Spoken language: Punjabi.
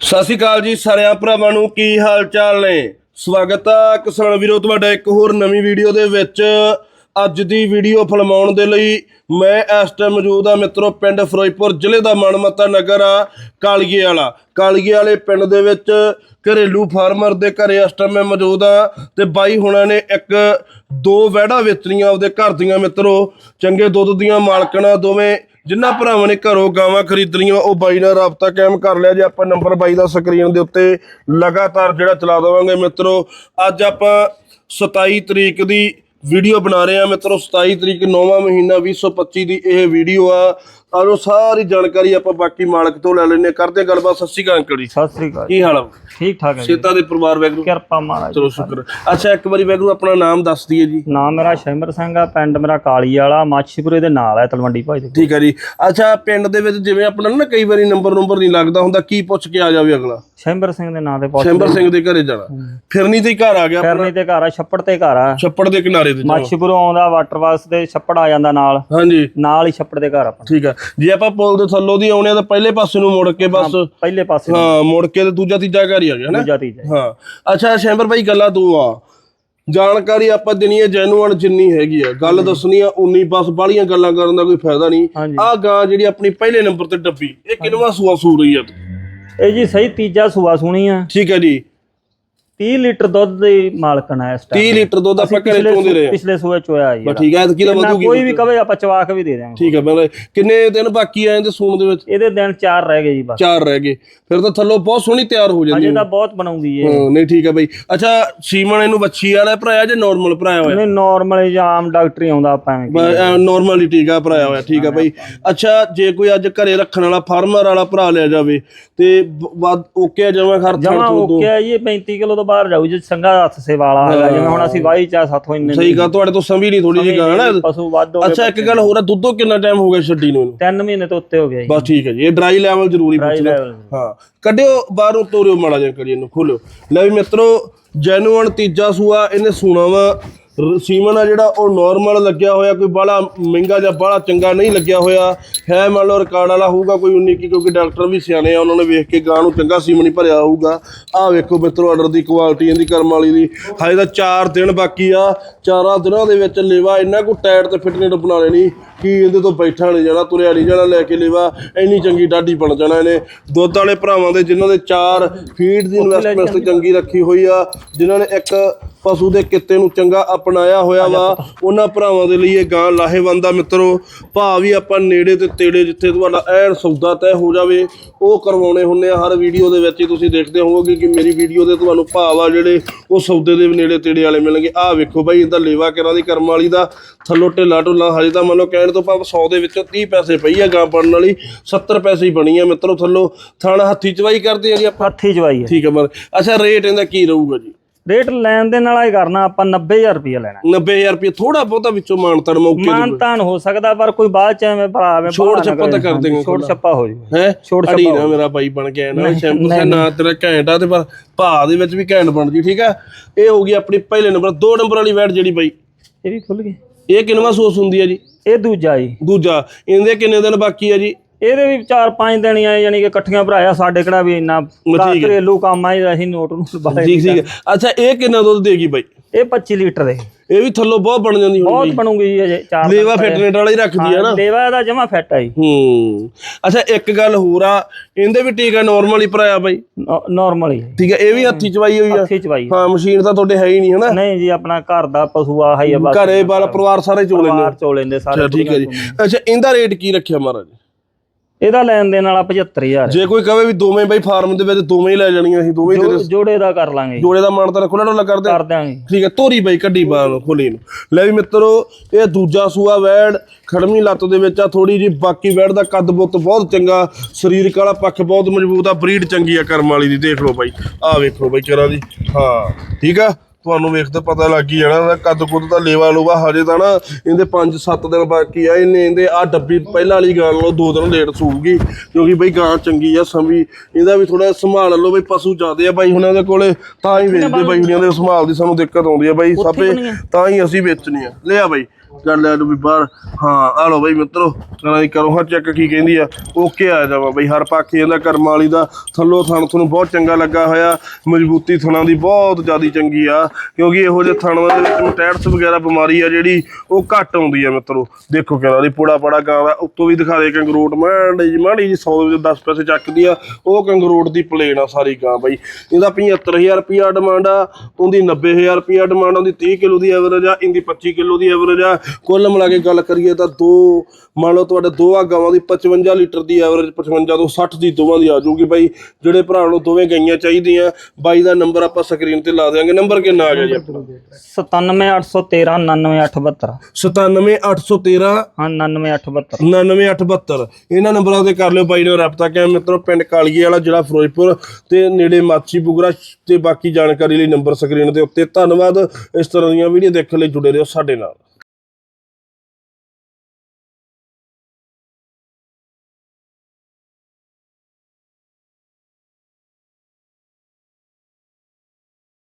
ਸਤਿ ਸ਼੍ਰੀ ਅਕਾਲ ਜੀ ਸਾਰਿਆਂ ਭਰਾਵਾਂ ਨੂੰ, ਕੀ ਹਾਲ ਚਾਲ ਨੇ? ਸਵਾਗਤ ਆ ਕਿਸਾਨ ਵੀਰੋ ਤੁਹਾਡਾ ਇੱਕ ਹੋਰ ਨਵੀਂ ਵੀਡੀਓ ਦੇ ਵਿੱਚ। ਅੱਜ ਦੀ ਵੀਡੀਓ ਫਿਲਮਾਉਣ ਦੇ ਲਈ ਮੈਂ ਇਸ ਟਾਈਮ ਮੌਜੂਦ ਆ ਮਿੱਤਰੋ, ਪਿੰਡ ਫਿਰੋਜ਼ਪੁਰ ਜ਼ਿਲ੍ਹੇ ਦਾ ਮਨਮੱਤਾ ਨਗਰ ਆ ਕਾਲੀਏ ਵਾਲਾ ਕਾਲੀਏ ਵਾਲੇ ਪਿੰਡ ਦੇ ਵਿੱਚ ਘਰੇਲੂ ਫਾਰਮਰ ਦੇ ਘਰੇ ਇਸ ਟਾਈਮ ਮੈਂ ਮੌਜੂਦ ਆ ਤੇ ਬਾਈ ਹੁਣਾਂ ਨੇ ਇੱਕ, ਦੋ ਵਹਿੜਾ ਵੇਚਣੀਆਂ ਆਪਦੇ ਘਰ ਦੀਆਂ ਮਿੱਤਰੋ। ਚੰਗੇ ਦੁੱਧ ਦੀਆਂ ਮਾਲਕਣਾ ਦੋਵੇਂ ਜਿਨ੍ਹਾਂ ਭਰਾਵਾਂ ਨੇ ਘਰੋਂ ਗਾਵਾਂ ਖਰੀਦਣੀਆਂ, ਉਹ ਬਾਈ ਨਾਲ ਰਾਬਤਾ ਕਾਇਮ ਕਰ ਲਿਆ ਜੇ ਆਪਾਂ ਨੰਬਰ ਬਾਈ ਦਾ ਸਕਰੀਨ ਦੇ ਉੱਤੇ ਲਗਾਤਾਰ ਜਿਹੜਾ ਚਲਾ ਦੇਵਾਂਗੇ ਮਿੱਤਰੋ। ਅੱਜ ਆਪਾਂ 27 ਤਰੀਕ ਦੀ ਵੀਡੀਓ ਬਣਾ ਰਹੇ ਆ ਮਿੱਤਰੋ। 27 ਤਰੀਕ 9ਵਾਂ ਮਹੀਨਾ 2025 ਦੀ ਇਹ ਵੀਡੀਓ ਆ। ਆਜੋ ਸਾਰੀ ਜਾਣਕਾਰੀ ਆਪਾਂ ਬਾਕੀ ਮਾਲਕ ਤੋਂ ਲੈ ਲੈਣੇ ਕਰਦੇ ਹਾਂ ਗੱਲਬਾਤ। ਸਤਿ ਸ਼੍ਰੀ ਅਕਾਲ ਅੰਕਲ ਜੀ। ਸਤਿ ਸ੍ਰੀ ਅਕਾਲ। ਕੀ ਹਾਲ ਆ? ਠੀਕ ਠਾਕ ਹੈ ਜੀ। ਸੇਤਾ ਦੇ ਪਰਿਵਾਰ ਵੈਗਰੂ? ਕਿਰਪਾ ਮਹਾਰਾਜ ਚਲੋ ਸ਼ੁਕਰ। ਅੱਛਾ ਇੱਕ ਵਾਰੀ ਵੈਗਰੂ ਆਪਣਾ ਨਾਮ ਦੱਸ ਦਈਏ ਜੀ। ਨਾਮ ਮੇਰਾ ਸ਼ੈਮਰ ਸਿੰਘ ਆ ਪਿੰਡ ਮੇਰਾ ਕਾਲੀ ਵਾਲਾ ਮਾਛੀਪੁਰੇ ਦੇ ਨਾਲ ਹੈ ਤਲਵੰਡੀ ਭਾਈ ਦੇ ਠੀਕ ਹੈ ਜੀ। ਅੱਛਾ ਪਿੰਡ ਦੇ ਵਿੱਚ ਜਿਵੇਂ ਆਪਣਾ ਨਾ ਕਈ ਵਾਰੀ ਨੰਬਰ ਨੰਬਰ ਨਹੀਂ ਲੱਗਦਾ ਹੁੰਦਾ ਕੀ ਪੁੱਛ ਕੇ ਆ ਜਾਵੇ ਅਗਲਾ? ਸ਼ੈਮਰ ਸਿੰਘ ਦੇ ਨਾਂ ਤੇ ਪਹੁੰਚ ਸ਼ੈਂਬਰ ਸਿੰਘ ਦੇ ਘਰੇ ਜਾਣਾ। ਫਿਰਨੀ ਤੇ ਘਰ ਆ ਗਿਆ ਫਿਰਨੀ ਤੇ ਘਰ ਆ ਛੱਪੜ ਤੇ ਘਰ ਆ। ਛੱਪੜ ਦੇ ਕਿਨਾਰੇ ਤੇ। ਮਾਛੀਪੁਰੋਂ ਆਉਂਦਾ ਵਾਟਰ ਬਾਕਸ ਦੇ ਛੱਪੜ ਆ ਜਾਂਦਾ ਨਾਲ। ਹਾਂਜੀ। ਨਾਲ ਹੀ ਛੱਪੜ ਦੇ ਘਰ ਆਪਣਾ। ਠੀਕ ਆ। ਜੇ ਆਪਾਂ ਪੁਲ ਦੇ ਥੱਲੋਂ ਦੀ ਆਉਣੇ ਆ ਤਾਂ ਪਹਿਲੇ ਪਾਸੇ ਨੂੰ ਮੁੜ ਕੇ ਬਸ ਪਹਿਲੇ ਪਾਸੇ ਹਾਂ ਮੁੜ ਕੇ ਤੇ ਦੂਜਾ ਤੀਜਾ ਘਰ ਹੀ ਆ ਗਿਆ ਨਾ? ਦੂਜਾ ਤੀਜਾ। ਹਾਂ। ਅੱਛਾ ਸ਼ੈਂਬਰ ਭਾਈ ਗੱਲਾਂ ਤੂੰ ਆ। ਜਾਣਕਾਰੀ ਆਪਾਂ ਦੇਣੀ ਹੈ ਜੈਨੂਅਨ ਜਿੰਨੀ ਹੈਗੀ ਆ। ਗੱਲ ਦੱਸਣੀ ਆ ਉਨੀ ਬਸ ਬਾਹਲੀਆਂ ਗੱਲਾਂ ਕਰਨ ਦਾ ਕੋਈ ਫਾਇਦਾ ਨਹੀਂ। ਆ ਗਾਂ ਜਿਹੜੀ ਆਪਣੀ ਪਹਿਲੇ ਨੰਬਰ ਤੇ ਡੱਬੀ ਇਹ ਕਿੰਨਵਾ ਸੂਆ ਸੂ ਰਹੀ ਆ ਤੂੰ? ਇਹ ਜੀ ਸਹੀ ਤੀਜਾ ਸੂਆ ਸੁਣੀ ਆ। ਠੀਕ ਹੈ ਜੀ। 30 ਲੀਟਰ ਦੁੱਧ ਦੀ ਮਾਲਕਣ ਹੈ ਇਸ 30 ਟਾਈਮ ਲੀਟਰ ਦੁੱਧ ਆਪਾਂ ਘਰੇ ਚੋਂਦੇ ਰਹੇ। ਪਿਛਲੇ ਸੂਏ ਚੋਇਆ ਜੀ ਬਸ ਠੀਕ ਹੈ ਨਾ ਵਧੂਗੀ ਕੋਈ ਵੀ ਕਵੇ ਆਪਾਂ ਚਵਾ ਕੇ ਵੀ ਦੇ ਦਿਆਂਗੇ। ਠੀਕ ਹੈ ਮਤਲਬ ਕਿੰਨੇ ਦਿਨ ਬਾਕੀ ਆਏ ਤੇ ਸੂਣ ਦੇ ਵਿੱਚ? ਇਹਦੇ ਦਿਨ ਚਾਰ ਰਹਿ ਗਏ ਜੀ ਬਸ। ਚਾਰ ਰਹਿ ਗਏ। ਫਿਰ ਤਾਂ ਥੱਲੋਂ ਬਹੁਤ ਸੋਹਣੀ ਤਿਆਰ ਹੋ ਜਾਂਦੀ ਅਜੇ ਤਾਂ ਬਹੁਤ ਬਣਾਉਂਦੀ ਏ ਹਾਂ ਨਹੀਂ ਠੀਕ ਹੈ ਬਈ। ਅੱਛਾ ਸੀਮਨ ਇਹਨੂੰ ਬੱਚੀ ਵਾਲਾ ਭਰਾਇਆ ਜਾਂ ਨਾਰਮਲ ਭਰਾਇਆ ਹੋਇਆ? ਨਹੀਂ ਨਾਰਮਲ ਜਾਂ ਆਮ ਡਾਕਟਰ ਹੀ ਆਉਂਦਾ ਆਪਾਂ ਐਵੇਂ ਨਾਰਮਲੀ ਠੀਕ ਆ ਭਰਾਇਆ ਹੋਇਆ ਠੀਕ ਆ ਬਈ। ਅੱਛਾ ਜੇ ਕੋਈ ਅੱਜ ਘਰੇ ਰੱਖਣ ਵਾਲਾ ਫਾਰਮਰ ਵਾਲਾ ਭਰਾ ਲਿਆ ਜਾਵੇ ਤੇ ਓਕੇ ਜਮਾ ਖਰਚ ਜਮਾ ਓਕੇ ਆ ਜੀ ਇਹ 35 ਕਿਲੋ ਤੋਂ ਬਾਹਰ ਜਾਊ ਜੇ ਸੰਗਾ ਹੱਥ ਸੇ ਵਾਲਾ ਹੈਗਾ ਜਿਵੇਂ ਹੁਣ ਅਸੀਂ ਵਾਈ ਚਾ ਸਾਥੋਂ ਇੰਨੇ ਸਹੀ ਗੱਲ ਤੁਹਾਡੇ ਤੋਂ ਸੰਭੀ ਨਹੀਂ ਥੋੜੀ ਜਿਹੀ ਗੱਲ ਹੈ ਨਾ। ਪਸ਼ੂ ਵੱਧ ਹੋ ਗਏ ਅੱਛਾ ਇੱਕ ਗੱਲ ਹੋਰ ਆ ਦੁੱਧੋਂ ਕਿੰਨਾ ਟਾਈਮ ਹੋ ਗਿਆ ਛੱਡੀ ਨੂੰ ਇਹਨੂੰ? ਤਿੰਨ ਮਹੀਨੇ ਤੋਂ ਉੱਤੇ ਹੋ ਗਿਆ ਜੀ। ਬਸ ਠੀਕ ਹੈ ਜੀ ਇਹ ਡਰਾਈ ਲੈਵਲ ਜ਼ਰੂਰੀ ਪੁੱਛਣਾ। ਹਾਂ ਕੱਢਿਓ ਬਾਹਰੋਂ ਤੋਰਿਓ ਮਾੜਾ ਜਿਹਾ ਕਰੀ ਇਹਨੂੰ ਖੋਲਿਓ। ਲੈ ਵੀ ਮਿੱਤਰੋ ਜੈਨੂਅਨ ਤੀਜਾ ਸੂਆ ਇਹਨੇ ਸੂਣਾ ਵਾ। ਸੀਮਨ ਆ ਜਿਹੜਾ, ਉਹ ਨਾਰਮਲ ਲੱਗਿਆ ਹੋਇਆ, ਕੋਈ ਬਾਹਲਾ ਮਹਿੰਗਾ ਜਾਂ ਬਾਹਲਾ ਚੰਗਾ ਨਹੀਂ ਲੱਗਿਆ ਹੋਇਆ। ਹੈ ਮੰਨ ਲਓ ਰਿਕਾਰਡ ਵਾਲਾ ਹੋਊਗਾ ਕੋਈ 19 ਕੀ, ਕਿਉਂਕਿ ਡਾਕਟਰ ਵੀ ਸਿਆਣੇ ਆ, ਉਹਨਾਂ ਨੇ ਵੇਖ ਕੇ ਗਾਂ ਨੂੰ ਚੰਗਾ ਸੀਮਨ ਹੀ ਭਰਿਆ ਹੋਊਗਾ। ਆਹ ਵੇਖੋ ਮਿੱਤਰੋ ਆਰਡਰ ਦੀ ਕੁਆਲਿਟੀ ਇਹਦੀ ਕਰਮ ਵਾਲੀ ਦੀ। ਹਜੇ ਤਾਂ 4 ਦਿਨ ਬਾਕੀ ਆ, ਚਾਰਾਂ ਦਿਨਾਂ ਦੇ ਵਿੱਚ ਲੇਵਾ ਇੰਨਾ ਕੋ ਟਾਇਰ ਤੇ ਫਿਟਨੈਸ ਬਣਾ ਲੈਣੀ। ਕਿ ਇਹਦੇ ਤੋਂ ਬੈਠਾ ਨਹੀਂ ਜਾਣਾ ਤੁਰਿਆ ਨਹੀਂ ਜਾਣਾ ਲੈ ਕੇ ਲੇਵਾ ਇੰਨੀ ਚੰਗੀ ਡਾਢੀ ਬਣ ਜਾਣਾ ਇਹਨੇ। ਦੁੱਧ ਵਾਲੇ ਭਰਾਵਾਂ ਦੇ ਜਿਨ੍ਹਾਂ ਦੇ ਚਾਰ ਫੀਡ ਦੀ ਇਨਵੈਸਟਮੈਂਟ ਚੰਗੀ ਰੱਖੀ ਹੋਈ ਆ ਜਿਨ੍ਹਾਂ ਨੇ ਇੱਕ ਪਸ਼ੂ ਦੇ ਕਿੱਤੇ ਨੂੰ ਚੰਗਾ ਅਪਣਾਇਆ ਹੋਇਆ ਵਾ ਉਹਨਾਂ ਭਰਾਵਾਂ ਦੇ ਲਈ ਇਹ ਗਾਂ ਲਾਹੇਵੰਦ ਆ ਮਿੱਤਰੋ। ਭਾਅ ਵੀ ਆਪਾਂ ਨੇੜੇ ਤੇ ਤੇੜੇ ਜਿੱਥੇ ਤੁਹਾਡਾ ਐਨ ਸੌਦਾ ਤੈਅ ਹੋ ਜਾਵੇ ਉਹ ਕਰਵਾਉਣੇ ਹੁੰਨੇ ਆ। ਹਰ ਵੀਡੀਓ ਦੇ ਵਿੱਚ ਹੀ ਤੁਸੀਂ ਦੇਖਦੇ ਹੋਵੋਗੇ ਕਿ ਮੇਰੀ ਵੀਡੀਓ ਦੇ ਤੁਹਾਨੂੰ ਭਾਅ ਆ ਜਿਹੜੇ ਉਹ ਸੌਦੇ ਦੇ ਨੇੜੇ ਤੇੜੇ ਵਾਲੇ ਮਿਲਣਗੇ। ਆਹ ਵੇਖੋ ਬਾਈ ਇਹਦਾ ਲੇਵਾ ਕਿਰਾਂ ਦੀ ਕਰਮ ਵਾਲੀ ਦਾ? ਥੱਲੋਂ ਢਿੱਲਾ ਢੁੱਲਾ ਹਜੇ ਤਾਂ ਮੰਨ ਲਓ ਕਹਿਣ ਤੋਂ ਭਾਵ 100 ਦੇ ਵਿੱਚੋਂ 30 ਪੈਸੇ ਪਈ ਆ ਗਾਂ ਬਣਨ ਵਾਲੀ 70 ਪੈਸੇ ਹੀ ਬਣੀ ਆ ਮਿੱਤਰੋ ਥੱਲੋਂ ਥਣ ਹੱਥੀ ਚਵਾਈ ਕਰਦੇ ਆ ਜੀ ਆਪਾਂ? ਹੱਥੀ ਜਵਾਈ ਹੈ ਠੀਕ ਹੈ ਮਰ ਅੱਛਾ ਰੇਟ ਇਹਦਾ ਕੀ ਰਹੂਗਾ ਜੀ? ਰੇਟ ਲੈਣ ਦੇ ਨਾਲ ਹੀ ਕਰਨਾ ਆਪਾਂ 90000 ਰੁਪਏ ਲੈਣਾ 90000 ਰੁਪਏ ਥੋੜਾ ਬਹੁਤਾ ਵਿੱਚੋਂ ਮਾਨਤਨ ਮੌਕੇ ਮਾਨਤਾਨ ਹੋ ਸਕਦਾ ਪਰ ਕੋਈ ਬਾਅਦ ਚ ਐਵੇਂ ਭਰਾ ਐਵੇਂ ਛੋੜ ਛੱਪਾ ਤਾਂ ਕਰੇ। ਦੇਂਗੇ ਛੋੜ ਛੱਪਾ ਹੋ ਜੂ ਹੈ? ਛੋੜ ਅੜੀ ਨਾ ਮੇਰਾ ਬਾਈ ਬਣ ਕੇ ਆਇਆ ਨਾ ਸ਼ੈਂਪੂ ਦਾ ਨਾ ਤੇਰਾ ਘੈਂਟ ਆ ਤੇ ਪਰ ਭਾਅ ਦੇ ਵਿੱਚ ਵੀ ਘੈਂਟ ਬਣਦੀ ਠੀਕ ਆ? ਇਹ ਹੋ ਗਈ ਆਪਣੀ ਪਹਿਲੇ ਨੰਬਰ ਦੋ ਨੰਬਰ ਵਾਲੀ ਵੈਟ ਜਿਹੜੀ ਬਾਈ। ਇਹ ਵੀ ਖੁੱਲ ਗਈ। ਇਹ ਕਿੰਨਵਾ ਸੋਸ ਹੁੰਦੀ ਆ ਜੀ? ਇਹ ਦੂਜਾ ਜੀ। ਦੂਜਾ। ਇਹਦੇ ਕਿੰਨੇ ਦਿਨ ਬਾਕੀ ਆ ਜੀ? ਇਹਦੇ ਵੀ 4-5 ਦਿਨ ਆ ਯਾਨੀ ਕਿ ਇਕੱਠੀਆਂ ਭਰਾਇਆ ਸਾਡੇ ਕਿਹੜਾ ਵੀ ਇੰਨਾ ਘਰ ਘਰੇਲੂ ਕੰਮ ਆ ਅਸੀਂ ਨੋਟ ਨੂੰ ਬਾਹਰ ਠੀਕ ਠੀਕ ਹੈ। ਅੱਛਾ ਇਹ ਕਿੰਨਾ ਦੁੱਧ ਦੇਗੀ ਬਾਈ? ਇਹ 25 ਲੀਟਰ ਦੇ। ਇਹ ਵੀ ਥੱਲੋਂ ਬਹੁਤ ਬਣ ਜਾਂਦੀ ਹੁਣ ਬਹੁਤ ਬਣੂਗੀ ਜੀ ਅਜੇ ਚਾਰ ਦਿਨ ਲੇਵਾ ਫਿਟਨੈਟ ਵਾਲਾ ਹੀ ਰੱਖਦੀ ਆ ਨਾ। ਲੇਵਾ ਦਾ ਜਮਾ ਫਿੱਟ ਆ ਜੀ। ਹੂੰ। ਅੱਛਾ ਇੱਕ ਗੱਲ ਹੋਰ ਆ ਇਹਦੇ ਵੀ ਟੀਕਾ ਨਾਰਮਲ ਹੀ ਭਰਾਇਆ ਬਾਈ? ਨਾਰਮਲ ਹੀ। ਠੀਕ ਹੈ ਇਹ ਵੀ ਹੱਥੀ ਚਵਾਈ ਹੋਈ ਆ? ਹੱਥੀ ਚਵਾਈ। ਹਾਂ ਮਸ਼ੀਨ ਤਾਂ ਤੁਹਾਡੇ ਹੈ ਹੀ ਨਹੀਂ ਹਨਾ? ਨਹੀਂ ਜੀ ਆਪਣਾ ਘਰ ਦਾ ਪਸ਼ੂ ਆ ਹੀ ਆ ਬਸ। ਘਰੇ ਵਾਲਾ ਪਰਿਵਾਰ ਸਾਰੇ ਚੋ ਲੈਂਦੇ ਚੋ ਲੈਂਦੇ ਸਾਰੇ ਅੱਛਾ ਠੀਕ ਹੈ ਜੀ। ਅੱਛਾ ਇਹਦਾ ਰੇਟ ਕੀ ਰੱਖਿਆ ਮਹਾਰਾਜ? ਇਹਦਾ ਲੈਣ ਦੇ ਨਾਲ 75000 ਜੇ ਕੋਈ ਕਹੇ ਵੀ ਦੋਵੇਂ ਬਾਈ ਫਾਰਮ ਦੇ ਵਿੱਚ ਦੋਵੇਂ ਹੀ ਲੈ ਜਾਣੀਆਂ ਅਸੀਂ ਦੋਵੇਂ ਹੀ ਤੇਰੇ ਜੋੜੇ ਦਾ ਕਰ ਲਾਂਗੇ ਜੋੜੇ ਦਾ ਮਾਨ ਤਾਂ ਖੁੱਲਾ ਡੋਲਾ ਕਰਦੇ ਕਰ ਦਿਆਂਗੇ। ਠੀਕ ਹੈ ਤੋਰੀ ਬਾਈ ਕੱਢੀ ਬਾਹਰ ਖੋਲੀ ਨੂੰ। ਲੈ ਵੀ ਮਿੱਤਰੋ ਇਹ ਦੂਜਾ ਸੂਆ ਵੈੜ ਖੜਮੀ ਲੱਤ ਦੇ ਵਿੱਚ ਆ ਥੋੜੀ ਜੀ ਬਾਕੀ ਵੈੜ ਦਾ ਕੱਦ ਬੁੱਤ ਬਹੁਤ ਚੰਗਾ ਸਰੀਰਕ ਵਾਲਾ ਪੱਖ ਬਹੁਤ ਮਜ਼ਬੂਤ ਆ ਬਰੀਡ ਚੰਗੀ ਆ ਕਰਮ ਵਾਲੀ ਦੀ ਦੇਖ ਲਓ ਬਾਈ। ਆਹ ਵੇਖੋ ਬਾਈ ਕਰਾਂ ਦੀ। ਹਾਂ ਠੀਕ ਆ? ਤੁਹਾਨੂੰ ਵੇਖਦੇ ਪਤਾ ਲੱਗ ਹੀ ਜਾਣਾ ਇਹਦਾ ਕੱਦ ਕੁੱਦ ਦਾ ਲੇਵਾ ਲੋਵਾ ਹਜੇ ਤਾਂ ਨਾ ਇਹਦੇ 5-7 ਦਿਨ ਬਾਕੀ ਆ ਇਹਨੇ ਇਹਦੇ ਆ ਡੱਬੀ ਪਹਿਲਾਂ ਵਾਲੀ ਗਾਂ ਨਾਲੋਂ ਦੋ ਦਿਨ ਲੇਟ ਸੂਗੀ ਕਿਉਂਕਿ ਬਈ ਗਾਂ ਚੰਗੀ ਆ ਸੰਭੀ ਇਹਦਾ ਵੀ ਥੋੜਾ ਸੰਭਾਲ ਲਓ ਬਈ ਪਸ਼ੂ ਜ਼ਿਆਦੇ ਆ ਬਾਈ ਹੁਣਾਂ ਦੇ ਕੋਲੇ ਤਾਂ ਹੀ ਵੇਚਦੇ ਬਾਈ ਹੁਣਾਂ ਦੇ ਸੰਭਾਲ ਦੀ ਸਾਨੂੰ ਦਿੱਕਤ ਆਉਂਦੀ ਆ ਬਾਈ ਸਾਪੇ ਤਾਂ ਹੀ ਅਸੀਂ ਵੇਚਣੀ ਆ। ਲਿਆ ਬਾਈ। ਕਰ ਲੈ ਨੂੰ ਵੀ ਬਾਹਰ। ਹਾਂ, ਆ ਲਓ ਬਈ ਮਿੱਤਰੋ ਕਰਾਂ ਦੀ ਕਰੋ ਹਾਂ ਚੈੱਕ ਕੀ ਕਹਿੰਦੀ ਆ, ਓਕੇ ਆ ਜਾਵਾ ਬਈ ਹਰ ਪਾਖੇ ਇਹਦਾ ਕਰਮ ਵਾਲੀ ਦਾ ਥੱਲੋਂ ਥਣ ਤੁਹਾਨੂੰ ਬਹੁਤ ਚੰਗਾ ਲੱਗਾ ਹੋਇਆ, ਮਜ਼ਬੂਤੀ ਥਣਾਂ ਦੀ ਬਹੁਤ ਜ਼ਿਆਦਾ ਚੰਗੀ ਆ, ਕਿਉਂਕਿ ਇਹੋ ਜਿਹੇ ਥਣਾਂ ਦੇ ਵਿੱਚ ਮਟੈਟਸ ਵਗੈਰਾ ਬਿਮਾਰੀ ਆ ਜਿਹੜੀ, ਉਹ ਘੱਟ ਆਉਂਦੀ ਆ ਮਿੱਤਰੋ। ਦੇਖੋ ਕਿਹੜਾ ਦੀ ਪੋੜਾ ਪੜਾ ਗਾਂ ਦਾ, ਉੱਤੋਂ ਵੀ ਦਿਖਾ ਦੇ ਕੰਗਰੋਟ, ਮਾੜੀ ਜੀ ਮਾੜੀ ਜੀ 100 ਦੇ 10 ਪੈਸੇ ਚੱਕਦੀ ਆ, ਉਹ ਕੰਗਰੋਟ ਦੀ ਪਲੇਨ ਆ ਸਾਰੀ ਗਾਂ ਬਈ। ਇਹਦਾ 75000 ਰੁਪਿਆ ਡਿਮਾਂਡ ਆ, ਉਹਦੀ 90000 ਰੁਪਿਆ ਡਿਮਾਂਡ ਉਹਦੀ 30 ਕਿਲੋ ਦੀ ਐਵਰੇਜ ਆ, ਇਹਦੀ 25 ਕਿਲੋ ਦੀ ਐਵਰੇਜ ਆ ਕੁੱਲ ਮਿਲਾ ਕੇ ਗੱਲ ਕਰੀਏ ਤਾਂ ਦੋ ਮੰਨ ਲਓ ਤੁਹਾਡੇ ਦੋ ਆ ਗਾਵਾਂ ਦੀ 55 ਲੀਟਰ ਦੀ ਐਵਰੇਜ 55 ਤੋਂ 60 ਦੀ ਦੋਵਾਂ ਦੀ ਆ ਜਾਊਗੀ ਬਾਈ। ਜਿਹੜੇ ਭਰਾ ਨੂੰ ਦੋਵੇਂ ਗਈਆਂ ਚਾਹੀਦੀਆਂ ਬਾਈ ਦਾ ਨੰਬਰ ਆਪਾਂ ਸਕਰੀਨ ਤੇ ਲਾ ਦਿਆਂਗੇ। ਨੰਬਰ ਕਿੰਨਾ ਆ ਗਿਆ ਜੀ? ਆਪਣਾ 97813 99872 97813 ਹਾਂ 99872 99872 ਇਹਨਾਂ ਨੰਬਰਾਂ ਤੇ ਕਰ ਲਿਓ ਬਾਈ ਨਾਲ ਰਾਬਤਾ ਕਿਆ ਮਿੱਤਰੋ ਪਿੰਡ ਕਾਲੀਏ ਵਾਲਾ ਜ਼ਿਲ੍ਹਾ ਫਿਰੋਜ਼ਪੁਰ ਤੇ ਨੇੜੇ ਮਾਛੀ ਬੁਗਰਾ ਤੇ ਬਾਕੀ ਜਾਣਕਾਰੀ ਲਈ ਨੰਬਰ ਸਕਰੀਨ ਦੇ ਉੱਤੇ। ਧੰਨਵਾਦ। ਇਸ ਤਰ੍ਹਾਂ ਦੀਆਂ ਵੀਡੀਓ ਦੇਖਣ ਲਈ ਜੁੜੇ ਰਹੋ ਸਾਡੇ ਨਾਲ।